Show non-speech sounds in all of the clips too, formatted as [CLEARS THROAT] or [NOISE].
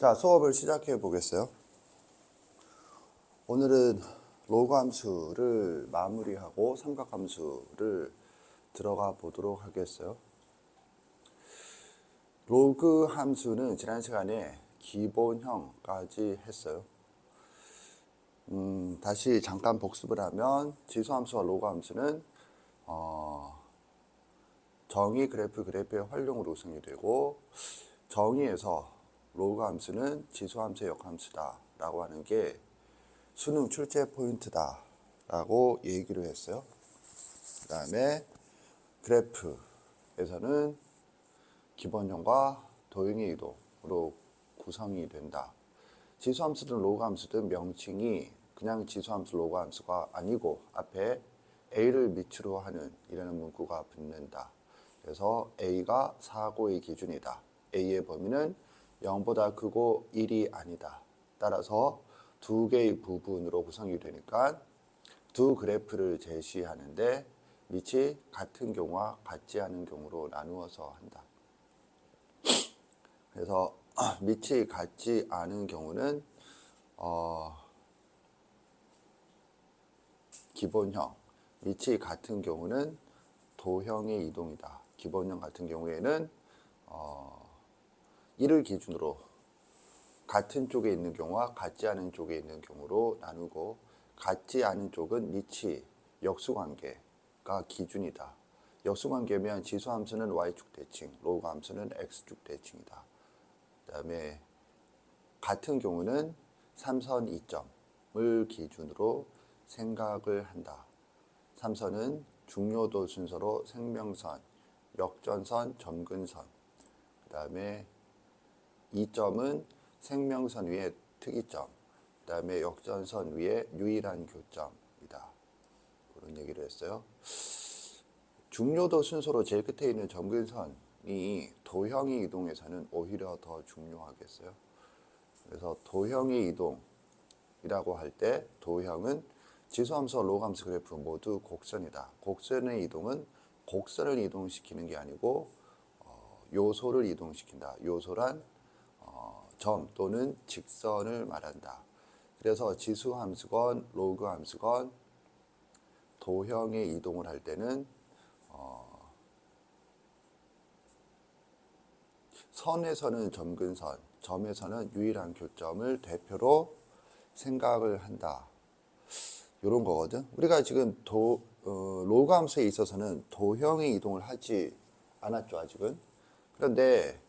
자, 수업을 시작해 보겠어요. 오늘은 로그 함수를 마무리하고 삼각 함수를 들어가 보도록 하겠어요. 로그 함수는 지난 시간에 기본형까지 했어요. 음, 다시 잠깐 복습을 하면 지수 함수와 로그 함수는 어, 정의 그래프 그래프의 활용으로 구성이 되고 정의에서 로그 함수는 지수 함수의 역함수다 라고 하는 게 수능 출제 포인트다 라고 얘기를 했어요. 그 다음에 그래프에서는 기본형과 도형의 이동으로 구성이 된다. 지수 함수든 로그 함수든 명칭이 그냥 지수 함수 로그 함수가 아니고 앞에 a를 밑으로 하는 이라는 문구가 붙는다. 그래서 a가 사고의 기준이다. a의 범위는 0보다 크고 1이 아니다. 따라서 두 개의 부분으로 구성이 되니까 두 그래프를 제시하는데 밑이 같은 경우와 같지 않은 경우로 나누어서 한다. 그래서 [CLEARS THROAT] 밑이 같지 않은 경우는 어, 기본형, 밑이 같은 경우는 도형의 이동이다. 기본형 같은 경우에는 어, 이를 기준으로 같은 쪽에 있는 경우와 같지 않은 쪽에 있는 경우로 나누고 같지 않은 쪽은 밑이 역수관계가 기준이다. 역수관계면 지수함수는 y축 대칭, 로그 함수는 x축 대칭이다. 그 다음에 같은 경우는 삼선 이점을 기준으로 생각을 한다. 삼선은 중요도 순서로 생명선, 역전선, 점근선. 그 다음에 이점은 생명선 위에 특이점. 그 다음에 역전선 위에 유일한 교점이다. 그런 얘기를 했어요. 중요도 순서로 제일 끝에 있는 점근선이 도형의 이동에서는 오히려 더 중요하겠어요. 그래서 도형의 이동이라고 할 때 도형은 지수함수와 로그함수 그래프 모두 곡선이다. 곡선의 이동은 곡선을 이동시키는 게 아니고 어, 요소를 이동시킨다. 요소란 어, 점 또는 직선을 말한다. 그래서 지수 함수건 로그 함수건 도형의 이동을 할 때는 어, 선에서는 점근선, 점에서는 유일한 교점을 대표로 생각을 한다. 이런 거거든. 우리가 지금 도, 어, 로그 함수에 있어서는 도형의 이동을 하지 않았죠, 아직은. 그런데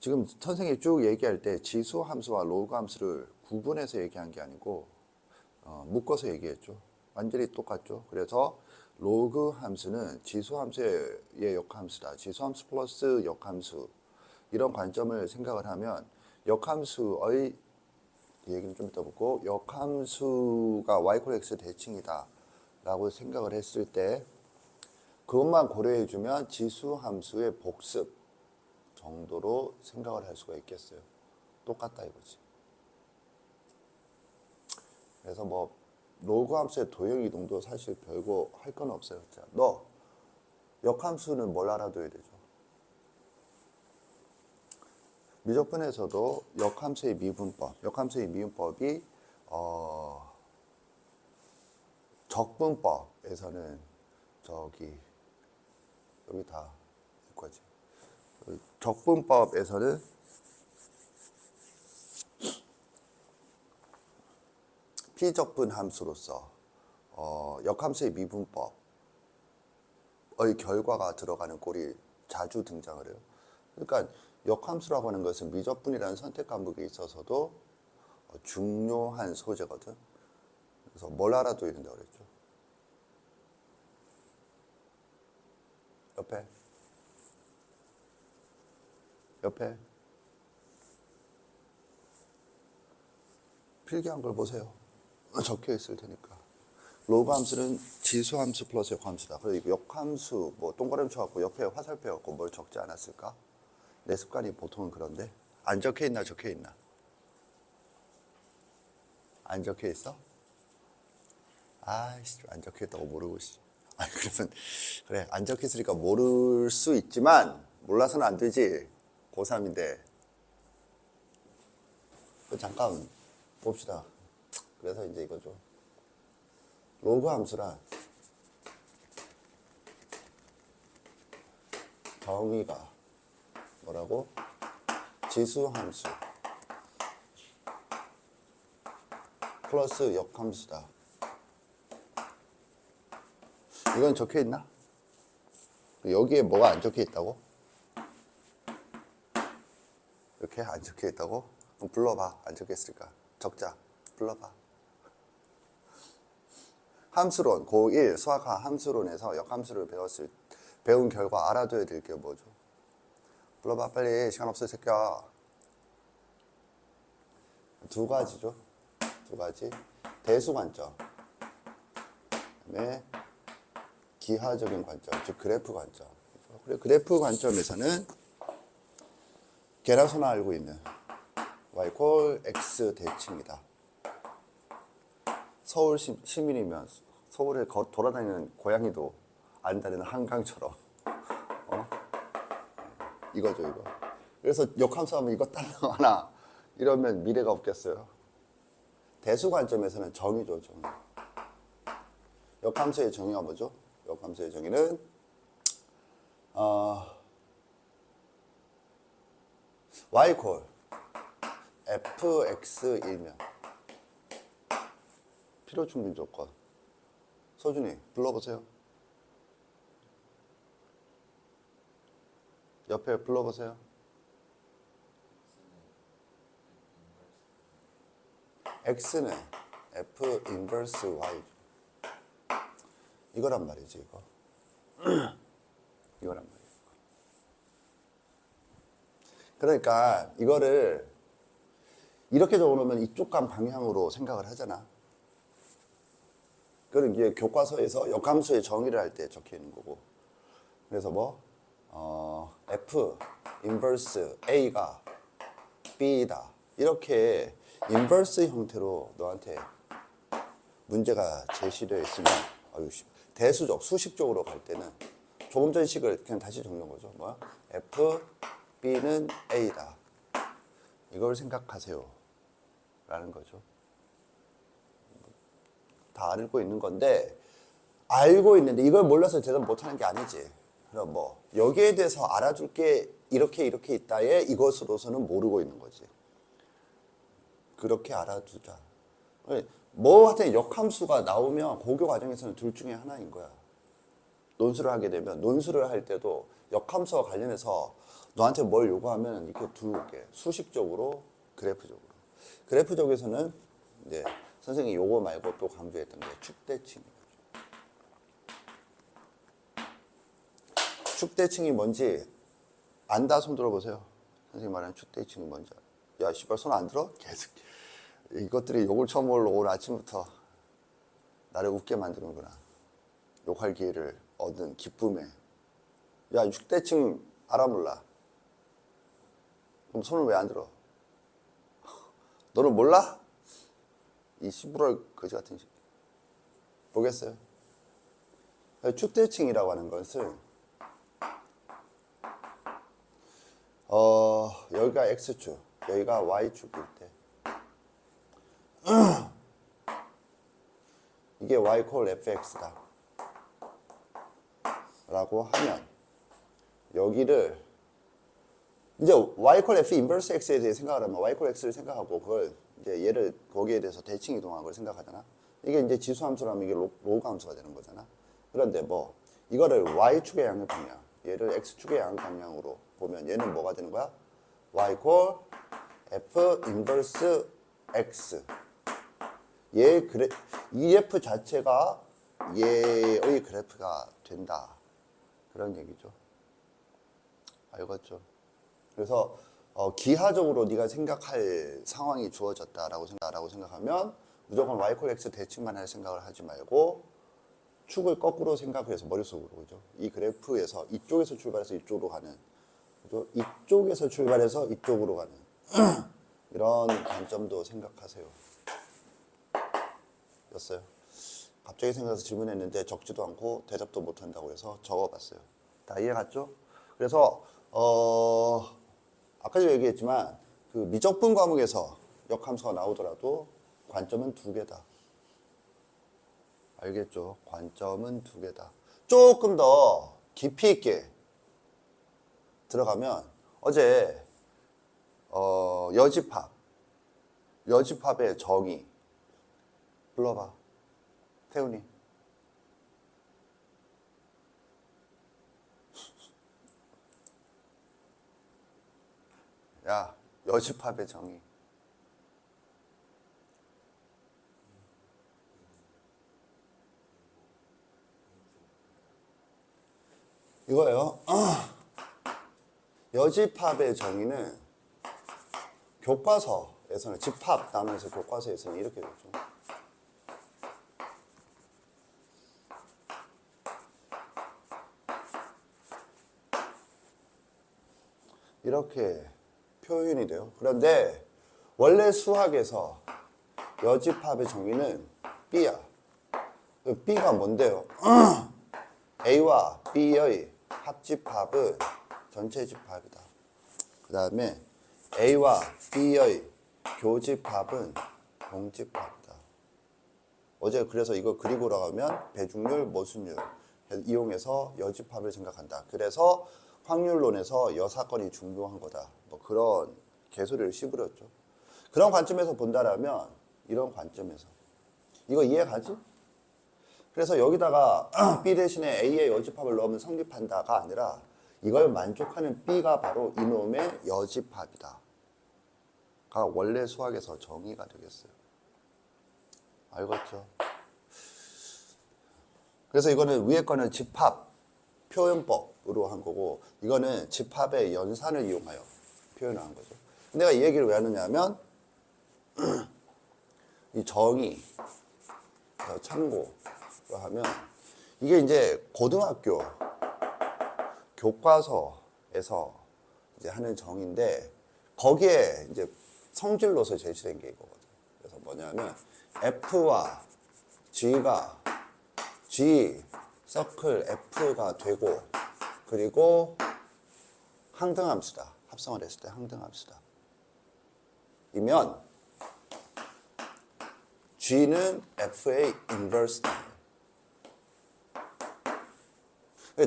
지금 선생님이 쭉 얘기할 때 지수 함수와 로그 함수를 구분해서 얘기한 게 아니고 어, 묶어서 얘기했죠. 완전히 똑같죠. 그래서 로그 함수는 지수 함수의 역함수다. 지수 함수 플러스 역함수 이런 관점을 생각을 하면 역함수의 얘기는 좀 이따 보고 역함수가 y x 대칭이다 라고 생각을 했을 때 그것만 고려해 주면 지수 함수의 복습 정도로 생각을 할 수가 있겠어요. 똑같다 이거지. 그래서 뭐 로그 함수의 도형 이동도 사실 별거 할 건 없어요. 자, 너 역함수는 뭘 알아둬야 되죠? 미적분에서도 역함수의 미분법, 역함수의 미분법이 어, 적분법에서는 저기 여기 다 있거지. 적분법에서는 피적분 함수로서 어, 역함수의 미분법의 결과가 들어가는 꼴이 자주 등장을 해요. 그러니까 역함수라고 하는 것은 미적분이라는 선택 과목에 있어서도 어, 중요한 소재거든. 그래서 뭘 알아둬야 된다고 그랬죠? 옆에. 옆에. 필기한 걸 보세요. [LAUGHS] 적혀 있을 테니까. 로그 함수는 지수 함수 플러스 역함수다. 그리고 역함수, 뭐 동그라미 쳐갖고 옆에 화살표 갖고 뭘 적지 않았을까? 내 습관이 보통은 그런데 안 적혀 있나 적혀 있나? 안 적혀 있어? 아이씨 안 적혀 있다고 모르고 씨. [LAUGHS] 아니 그러면 그래 안 적혀 있으니까 모를 수 있지만 몰라서는 안 되지 고3인데 그 잠깐 봅시다. 그래서 이제 이거죠. 로그 함수란 정의가 뭐라고? 지수 함수 플러스 역함수다. 이건 적혀 있나? 여기에 뭐가 안 적혀 있다고? 이렇게 안 적혀 있다고? 그럼 불러봐. 안 적혀 있을까? 적자. 불러봐. 함수론, 고1 수학과 함수론에서 역함수를 배웠을, 배운 결과 알아둬야 될 게 뭐죠? 불러봐, 빨리. 시간 없어, 이 새끼야. 두 가지죠. 두 가지. 대수 관점. 그 다음에 기하적인 관점, 즉 그래프 관점. 그래 그래프 관점에서는 계라소나 알고 있는 y 콜 x 대칭이다. 서울 시, 시민이면 서울에 거- 돌아다니는 고양이도 안다는 한강처럼 어? 이거죠 이거. 그래서 역함수하면 이거 따라 하나 이러면 미래가 없겠어요. 대수 관점에서는 정의죠 정의. 역함수의 정의가 뭐죠? 역함수의 정의는 어, y 콜 fx이면 필요 충분 조건. 서준이 불러보세요. 옆에 불러보세요. x는 f 인버스 y 이거란 말이지 이거. [CLEARS THROAT] 이거란 말이에요. 그러니까 이거를 이렇게 적어놓으면 이쪽 간 방향으로 생각을 하잖아. 그런 게 교과서에서 역함수의 정의를 할 때 적혀 있는 거고. 그래서 뭐 어, F 인버스 A가 B다. 이렇게 인버스 형태로 너한테 문제가 제시되어 있으면 아유 씨, 대수적 수식적으로 갈 때는 조금 전 식을 그냥 다시 적는 거죠. 뭐야? F B는 A다. 이걸 생각하세요. 라는 거죠. 다 알고 있는 건데 알고 있는데 이걸 몰라서 대답 못하는 게 아니지. 그럼 뭐 여기에 대해서 알아줄 게 이렇게 이렇게 있다에 이것으로서는 모르고 있는 거지. 그렇게 알아두자. 뭐 하여튼 역함수가 나오면 고교 과정에서는 둘 중에 하나인 거야. 논술을 하게 되면 논술을 할 때도 역함수와 관련해서 너한테 뭘 요구하면 이렇게 두 개, 수식적으로, 그래프적으로. 그래프적에서는 이제 선생님이 요거 말고 또 강조했던 게 축대칭. 축대칭이 뭔지 안다 손 들어보세요. 선생님 말하는 축대칭이 뭔지. 야, 씨발 손 안 들어? 계속. 이것들이 욕을 처음 올라 오늘 아침부터 나를 웃게 만드는구나. 욕할 기회를 얻은 기쁨에. 야, 축대칭 알아 몰라? 그럼 손을 왜 안 들어? [LAUGHS] 너는 몰라? 이 시부럴 거지 같은 새끼. 보겠어요? 축대칭이라고 하는 것은 어 여기가 x축, 여기가 y축일 때 [CLEARS THROAT] 이게 y 콜 fx다 라고 하면 여기를 이제 y 콜 f 인버스 x에 대해 생각을 하면 y 콜 x를 생각하고 그걸 이제 얘를 거기에 대해서 대칭 이동한 걸 생각하잖아. 이게 이제 지수 함수라면 이게 로, 로그 함수가 되는 거잖아. 그런데 뭐 이거를 y 축의 양의 방향, 얘를 x 축의 양 방향으로 보면 얘는 뭐가 되는 거야? y 콜 f 인버스 x. 얘 그래 이 f 자체가 얘의 그래프가 된다. 그런 얘기죠. 알겠죠? 그래서 어, 기하적으로 네가 생각할 상황이 주어졌다라고 생각하면 무조건 y 콜 x 대칭만 할 생각을 하지 말고 축을 거꾸로 생각해서 머릿속으로 그죠? 이 그래프에서 이쪽에서 출발해서 이쪽으로 가는 그죠? 이쪽에서 출발해서 이쪽으로 가는 [CLEARS THROAT] 이런 관점도 생각하세요. 였어요. 갑자기 생각해서 질문했는데 적지도 않고 대답도 못한다고 해서 적어봤어요. 다 이해 갔죠? 그래서 어 아까도 얘기했지만 그 미적분 과목에서 역함수가 나오더라도 관점은 두 개다. 알겠죠? 관점은 두 개다. 조금 더 깊이 있게 들어가면 어제 어, 여집합 여집합의 정의 불러봐 태훈이 야 여집합의 정의 이거예요. [CLEARS THROAT] 여집합의 정의는 교과서에서는 집합 나오면서 교과서에서는 이렇게 되죠. 이렇게 표현이 돼요. 그런데 원래 수학에서 여집합의 정의는 B야. 그 B가 뭔데요? [CLEARS THROAT] A와 B의 합집합은 전체 집합이다. 그 다음에 A와 B의 교집합은 동집합이다. 어제 그래서 이거 그리고 나가면 배중률, 모순율 이용해서 여집합을 생각한다. 그래서 확률론에서 여사건이 중요한 거다. 뭐 그런 개소리를 씹으렸죠. 그런 관점에서 본다라면 이런 관점에서 이거 이해가지? 그래서 여기다가 [CLEARS THROAT] B 대신에 A의 여집합을 넣으면 성립한다가 아니라 이걸 만족하는 B가 바로 이놈의 여집합이다. 가 원래 수학에서 정의가 되겠어요. 알겠죠? 그래서 이거는 위에 거는 집합 표현법 으로 한 거고 이거는 집합의 연산을 이용하여 표현을 한 거죠. 내가 이 얘기를 왜 하느냐면 [CLEARS THROAT] 이 정의 참고로 하면 이게 이제 고등학교 교과서에서 이제 하는 정의인데 거기에 이제 성질로서 제시된 게 이거거든. 그래서 뭐냐면 F와 G가 G 서클 F가 되고 그리고 항등함수다. 합성을 했을 때 항등함수다. 이면 G는 F의 인버스다.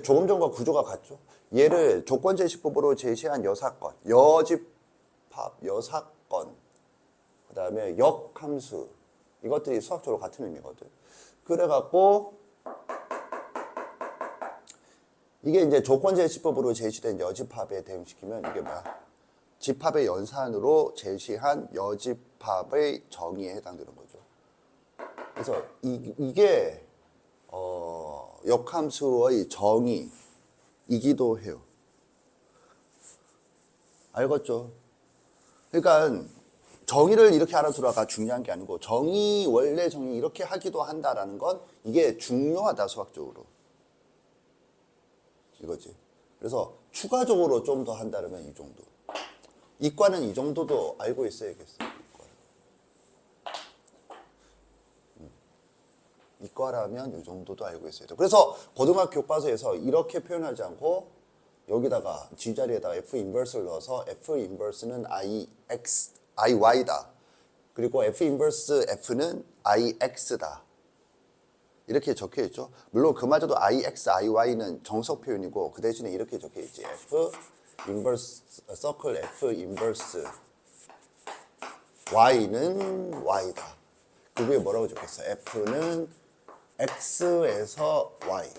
조금 전과 구조가 같죠. 얘를 조건 제시법으로 제시한 여사건, 여집합, 여사건, 그 다음에 역함수 이것들이 수학적으로 같은 의미거든. 그래갖고 이게 이제 조건제 시법으로 제시된 여집합에 대응시키면 이게 뭐야? 집합의 연산으로 제시한 여집합의 정의에 해당되는 거죠. 그래서 이, 이게 어, 역함수의 정의이기도 해요. 알겠죠? 그러니까 정의를 이렇게 알아두라가 중요한 게 아니고 정의 원래 정의 이렇게 하기도 한다라는 건 이게 중요하다 수학적으로 이거지. 그래서 추가적으로 좀 더 한다면 이 정도. 이과는 이 정도도 알고 있어야겠어. 음. 이과라면 이 정도도 알고 있어야 돼. 그래서 고등학교 교과서에서 이렇게 표현하지 않고 여기다가 G 자리에다가 F 인버스를 넣어서 F 인버스는 IX, IY다. 그리고 F 인버스 F는 IX다. 이렇게 적혀 있죠. 물론 그마저도 IX, IY는 정석 표현이고 그 대신에 이렇게 적혀 있지. F 인버스 서클 F 인버스 Y는 Y다. 그 위에 뭐라고 적혔어? F는 X에서 Y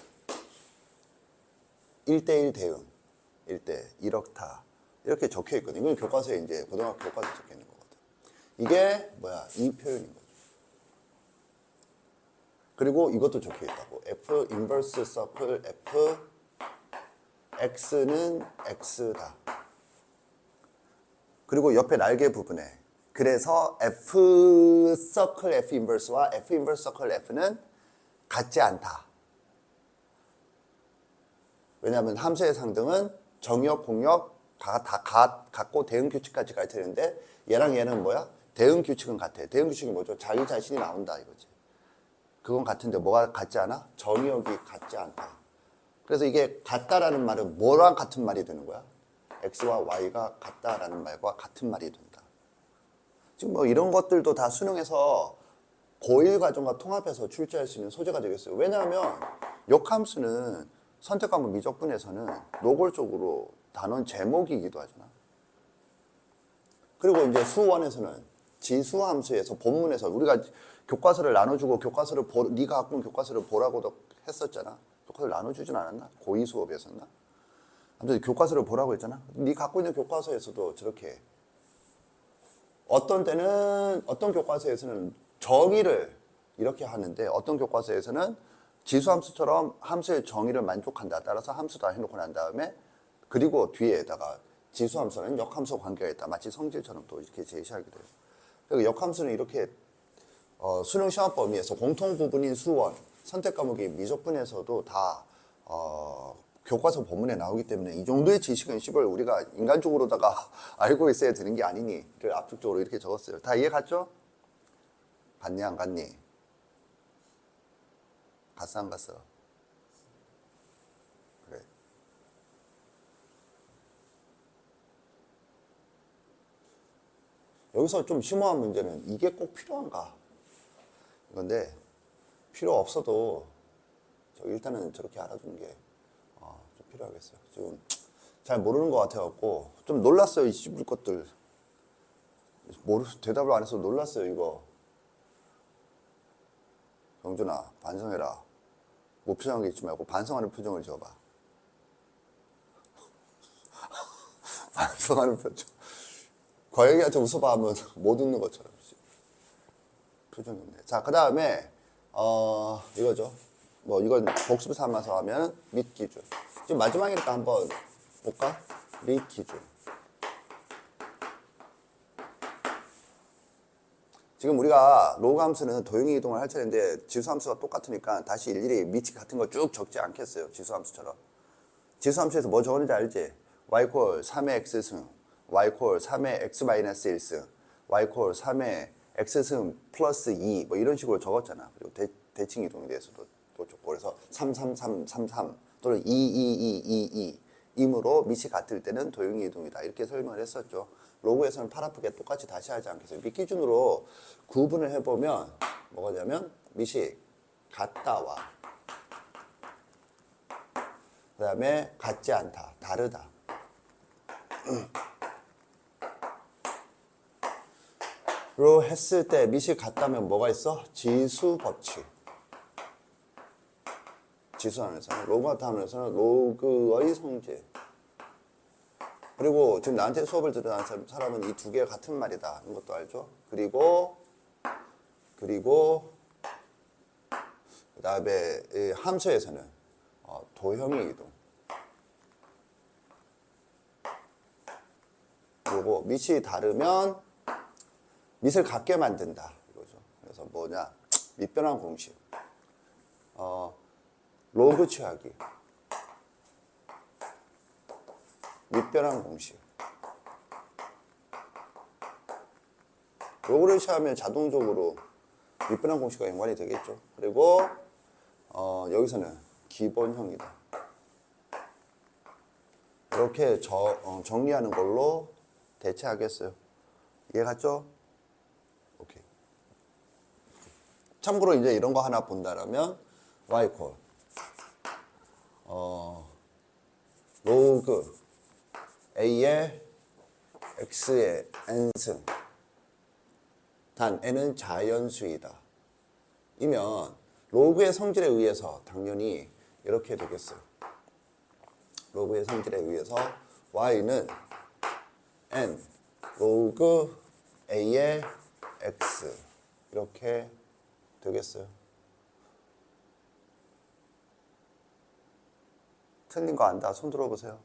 1대1 대응 1대 이렇다 이렇게 적혀 있거든. 이건 교과서에 이제 고등학교 교과서에 적혀 있는 거거든. 이게 뭐야? 이 표현인 거죠. 그리고 이것도 적혀 있다고. F 인버스 서클 F X는 X다. 그리고 옆에 날개 부분에 그래서 F 서클 F 인버스와 F 인버스 서클 F는 같지 않다. 왜냐하면 함수의 상등은 정역, 공역 다, 다 가, 같고 대응 규칙까지 되는데 얘랑 얘는 뭐야? 대응 규칙은 같아. 대응 규칙이 뭐죠? 자기 자신이 나온다 이거지. 그건 같은데 뭐가 같지 않아? 정역이 같지 않다. 그래서 이게 같다라는 말은 뭐랑 같은 말이 되는 거야? X와 Y가 같다라는 말과 같은 말이 된다. 지금 뭐 이런 것들도 다 수능에서 고1 과정과 통합해서 출제할 수 있는 소재가 되겠어요. 왜냐하면 역함수는 선택 과목 미적분에서는 노골적으로 단원 제목이기도 하잖아. 그리고 이제 수원에서는 지수함수에서 본문에서 우리가 교과서를 나눠주고 교과서를 보, 네가 갖고 온 교과서를 보라고도 했었잖아. 교과서를 나눠주진 않았나? 고2 수업이었었나? 아무튼 교과서를 보라고 했잖아. 네 갖고 있는 교과서에서도 저렇게 어떤 때는 어떤 교과서에서는 정의를 이렇게 하는데 어떤 교과서에서는 지수함수처럼 함수의 정의를 만족한다. 따라서 함수 다 해놓고 난 다음에 그리고 뒤에다가 지수함수는 역함수 관계가 있다. 마치 성질처럼 또 이렇게 제시하게 돼요. 그리고 역함수는 이렇게 어, 수능 시험 범위에서 공통 부분인 수원, 선택 과목이 미적분에서도 다 어, 교과서 본문에 나오기 때문에 이 정도의 지식은 시벌 우리가 인간적으로다가 [LAUGHS] 알고 있어야 되는 게 아니니를 압축적으로 이렇게 적었어요. 다 이해 갔죠? 갔니 안 갔니? 갔어 안 갔어? 여기서 좀 심오한 문제는 이게 꼭 필요한가? 이건데 필요 없어도 저 일단은 저렇게 알아주는 게 어, 좀 필요하겠어요. 지금 잘 모르는 것 같아갖고 좀 놀랐어요 이 씹을 것들. 모르 대답을 안 해서 놀랐어요 이거. 경준아 반성해라. 무표정하게 있지 말고 반성하는 표정을 지어봐. [LAUGHS] 반성하는 표정. 과영이한테 웃어봐 하면 [LAUGHS] 못 웃는 것처럼. 표정이 없네. 자, 그 다음에, 어, 이거죠. 뭐, 이건 복습 삼아서 하면 밑 기준. 지금 마지막이니까 한번 볼까? 밑 기준. 지금 우리가 로그 함수는 도형의 이동을 할 차례인데 지수 함수가 똑같으니까 다시 일일이 밑이 같은 거 쭉 적지 않겠어요. 지수 함수처럼. 지수 함수에서 뭐 적었는지 알지? y 콜 3의 x승, y 콜 3의 x 마이너스 1승, y 콜 3의 x승 플러스 2, 뭐 이런 식으로 적었잖아. 그리고 대, 대칭 이동에 대해서도 또 적고 그래서 3, 3, 3, 3, 3 또는 2, 2, 2, 2, 2 이므로 밑이 같을 때는 도형의 이동이다. 이렇게 설명을 했었죠. 로그에서는 팔 아프게 똑같이 다시 하지 않겠어요. 밑 기준으로 구분을 해보면 뭐가 되냐면 밑이 같다와 그 다음에 같지 않다, 다르다. 로 했을 때 밑이 같다면 뭐가 있어? 지수 법칙. 지수 안에서는 로그 같다 하면서는 로그의 성질. 그리고 지금 나한테 수업을 들은 사람은 이 두 개가 같은 말이다. 이런 것도 알죠? 그리고 그리고 그 다음에 이 함수에서는 어, 도형의 이동. 그리고 밑이 다르면 밑을 같게 만든다 이거죠. 그래서 뭐냐 밑변환 공식, 어, 로그 취하기, 밑변환 공식. 로그를 취하면 자동적으로 밑변환 공식과 연관이 되겠죠. 그리고 어, 여기서는 기본형이다. 이렇게 저, 어, 정리하는 걸로 대체하겠어요. 이해 갔죠? 오케이. 참고로 이제 이런 거 하나 본다라면 y 콜 어, 로그 a의 x의 n승 단 n은 자연수이다. 이면 로그의 성질에 의해서 당연히 이렇게 되겠어요. 로그의 성질에 의해서 y는 n 로그 a의 x 이렇게 되겠어요. 틀린 거 안다. 손 들어보세요.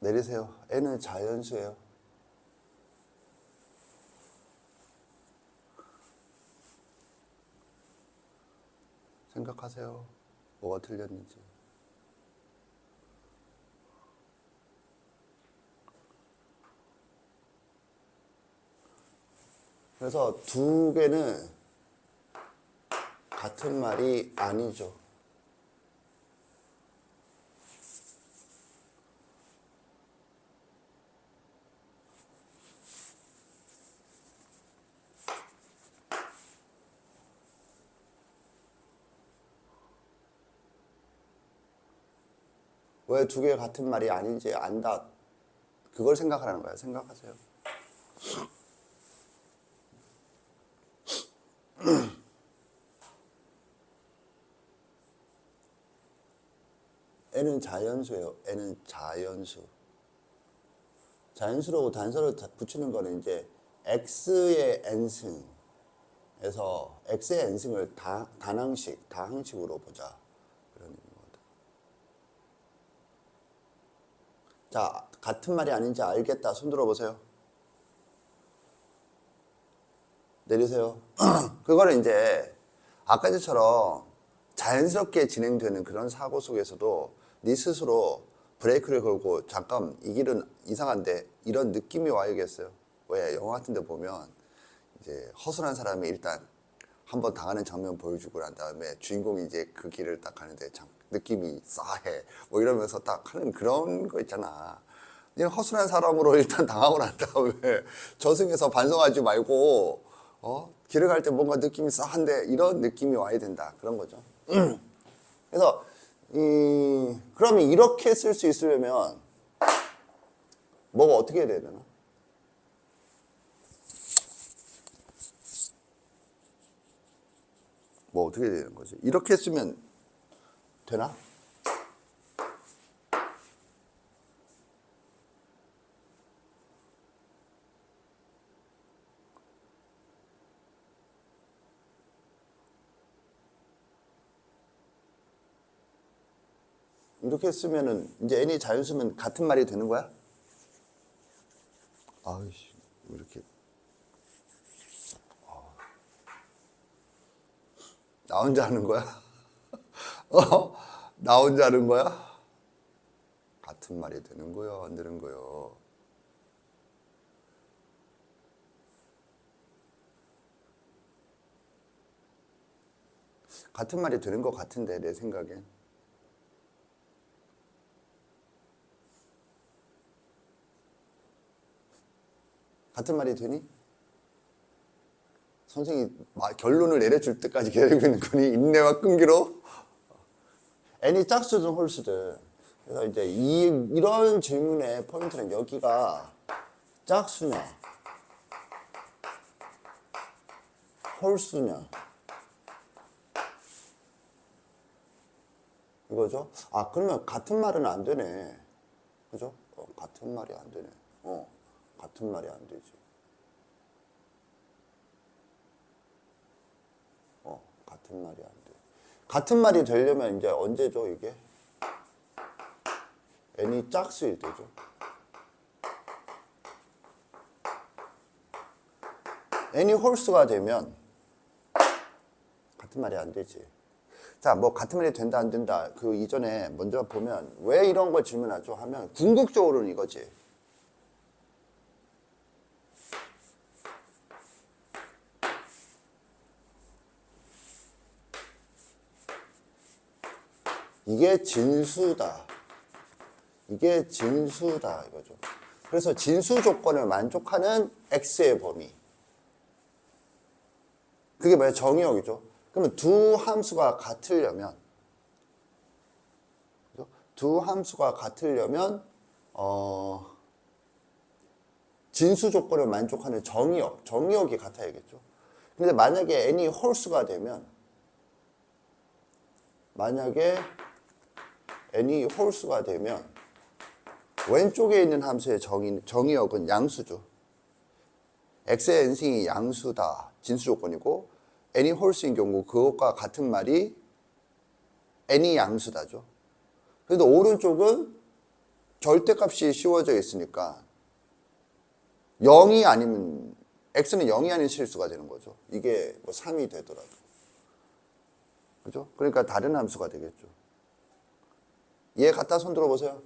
내리세요. n은 자연수예요. 생각하세요. 뭐가 틀렸는지. 그래서 두 개는 같은 말이 아니죠. 왜 두 개 같은 말이 아닌지 안다. 그걸 생각하라는 거야. 생각하세요. N은 자연수예요. n은 자연수. 자연수로 단서를 다 붙이는 거는 이제 x의 n승에서 x의 n승을 다, 단항식, 다항식으로 보자. 그런 의미거든. 자, 같은 말이 아닌지 알겠다. 손 들어보세요. 내리세요. [CLEARS THROAT] 그거는 이제 아까처럼 자연스럽게 진행되는 그런 사고 속에서도 네 스스로 브레이크를 걸고 잠깐 이 길은 이상한데 이런 느낌이 와야겠어요. 왜 영화 같은 데 보면 이제 허술한 사람이 일단 한번 당하는 장면 보여주고 난 다음에 주인공이 이제 그 길을 딱 가는데 참 느낌이 싸해 뭐 이러면서 딱 하는 그런 거 있잖아. 그냥 허술한 사람으로 [LAUGHS] 일단 당하고 난 다음에 저승에서 반성하지 말고 어 길을 갈 때 뭔가 느낌이 싸한데 이런 느낌이 와야 된다 그런 거죠. [CLEARS THROAT] 그래서 이 그러면 이렇게 쓸 수 있으려면 뭐가 어떻게 해야 되나? 뭐 어떻게 되는 거지? 이렇게 쓰면 되나? 이렇게 쓰면은 이제 n이 자연수면 같은 말이 되는 거야? 아이씨 왜 이렇게 아. 나 혼자 하는 거야? [LAUGHS] 어? 나 혼자 하는 거야? 같은 말이 되는 거요 안 되는 거요? 같은 말이 되는 것 같은데 내 생각엔 같은 말이 되니? 선생이 마- 결론을 내려줄 때까지 기다리고 있는 거니? 인내와 끈기로? n이 짝수든 홀수든. 그래서 이제 이, 이런 질문의 포인트는 여기가 짝수냐, 홀수냐. 이거죠? 아, 그러면 같은 말은 안 되네. 그죠? 어, 같은 말이 안 되네. 어, 같은 말이 안 되지. 어, 같은 말이 안 돼. 같은 말이 되려면 이제 언제죠, 이게? n이 짝수일 때죠. n이 홀수가 되면 같은 말이 안 되지. 자, 뭐 같은 말이 된다 안 된다. 그 이전에 먼저 보면 왜 이런 걸 질문하죠 하면 궁극적으로는 이거지. 이게 진수다. 이게 진수다 이거죠. 그래서 진수 조건을 만족하는 x의 범위. 그게 뭐야? 정의역이죠. 그러면 두 함수가 같으려면? 두 함수가 같으려면 어 진수 조건을 만족하는 정의역, 정의역이 같아야겠죠. 근데 만약에 n이 홀수가 되면 만약에 n이 홀수가 되면 왼쪽에 있는 함수의 정의, 정의역은 양수죠. x의 n승이 양수다. 진수 조건이고 n이 홀수인 경우 그것과 같은 말이 n이 양수다죠. 그래도 오른쪽은 절대값이 씌워져 있으니까 0이 아니면 x는 0이 아닌 실수가 되는 거죠. 이게 뭐 3이 되더라도. 그죠? 그러니까 다른 함수가 되겠죠. 얘 갖다 손 들어보세요.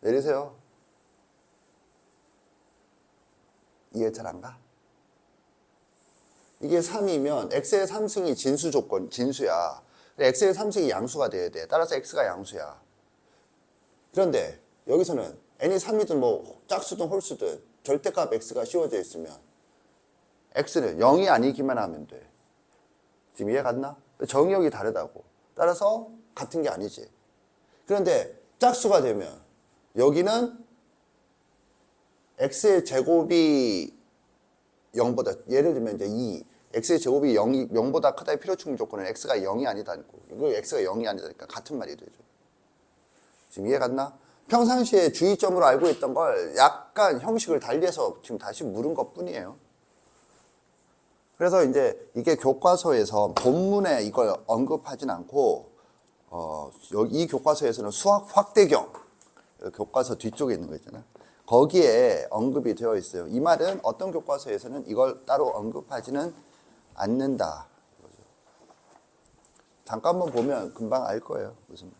내리세요. 이해 잘 안 가? 이게 3이면 x의 3승이 진수 조건, 진수야. x의 3승이 양수가 돼야 돼. 따라서 x가 양수야. 그런데 여기서는 n이 3이든 뭐 짝수든 홀수든 절대값 x가 씌워져 있으면 x는 0이 아니기만 하면 돼. 지금 이해 갔나? 정의역이 다르다고. 따라서 같은 게 아니지. 그런데 짝수가 되면 여기는 x의 제곱이 0보다 예를 들면 이제 2 x의 제곱이 0이 0보다 크다의 필요 충분 조건은 x가 0이 아니다고 이거 x가 0이 아니다니까 같은 말이 되죠. 지금 이해 갔나? 평상시에 주의점으로 알고 있던 걸 약간 형식을 달리해서 지금 다시 물은 것 뿐이에요. 그래서 이제 이게 교과서에서 본문에 이걸 언급하진 않고 어, 이 교과서에서는 수학 확대경 교과서 뒤쪽에 있는 거 있잖아. 거기에 언급이 되어 있어요. 이 말은 어떤 교과서에서는 이걸 따로 언급하지는 않는다. 잠깐만 보면 금방 알 거예요. 무슨.